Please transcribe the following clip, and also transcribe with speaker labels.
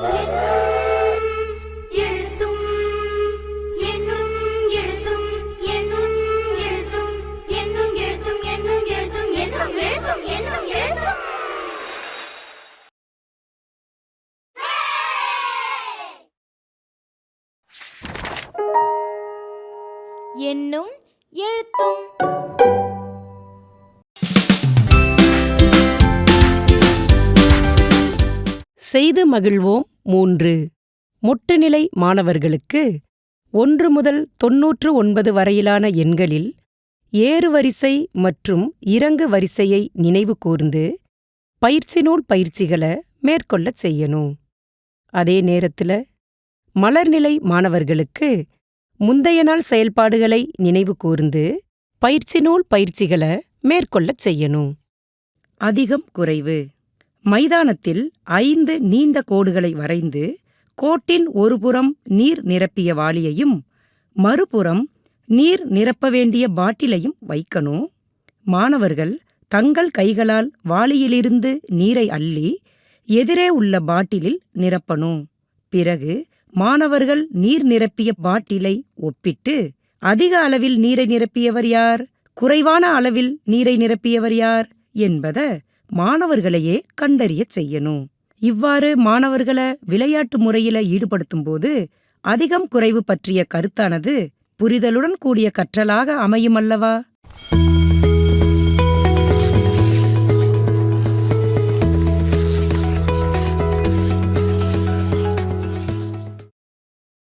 Speaker 1: என்னும் என்னும் எழுத்தும்
Speaker 2: செய்து மகிழ்வோம். மூன்று. முட்டுநிலை மாணவர்களுக்கு ஒன்று முதல் தொன்னூற்று ஒன்பது வரையிலான எண்களில் ஏறுவரிசை மற்றும் இறங்கு வரிசையை நினைவு கூர்ந்து பயிற்சி நூல் பயிற்சிகளை மேற்கொள்ளச் செய்யணும். அதே நேரத்துல மலர்நிலை மாணவர்களுக்கு முந்தைய நாள் செயல்பாடுகளை நினைவு கூர்ந்து பயிற்சி நூல் பயிற்சிகளை மேற்கொள்ளச் செய்யணும். அதிகம் குறைவு. மைதானத்தில் ஐந்து நீண்ட கோடுகளை வரைந்து கோட்டின் ஒருபுறம் நீர் நிரப்பிய வாளியையும் மறுபுறம் நீர் நிரப்ப வேண்டிய பாட்டிலையும் வைக்கணும் மாணவர்கள் தங்கள் கைகளால் வாளியிலிருந்து நீரை அள்ளி எதிரே உள்ள பாட்டிலில் நிரப்பணும் பிறகு மாணவர்கள் நீர் நிரப்பிய பாட்டிலை ஒப்பிட்டு அதிக அளவில் நீரை நிரப்பியவர் யார்? குறைவான அளவில் நீரை நிரப்பியவர் யார்? என்பத மாணவர்களையே கண்டறியச் செய்யணும். இவ்வாறு மாணவர்களை விளையாட்டு முறையில ஈடுபடுத்தும்போது அதிகம் குறைவு பற்றிய கருத்தானது புரிதலுடன் கூடிய கற்றலாக அமையுமல்லவா?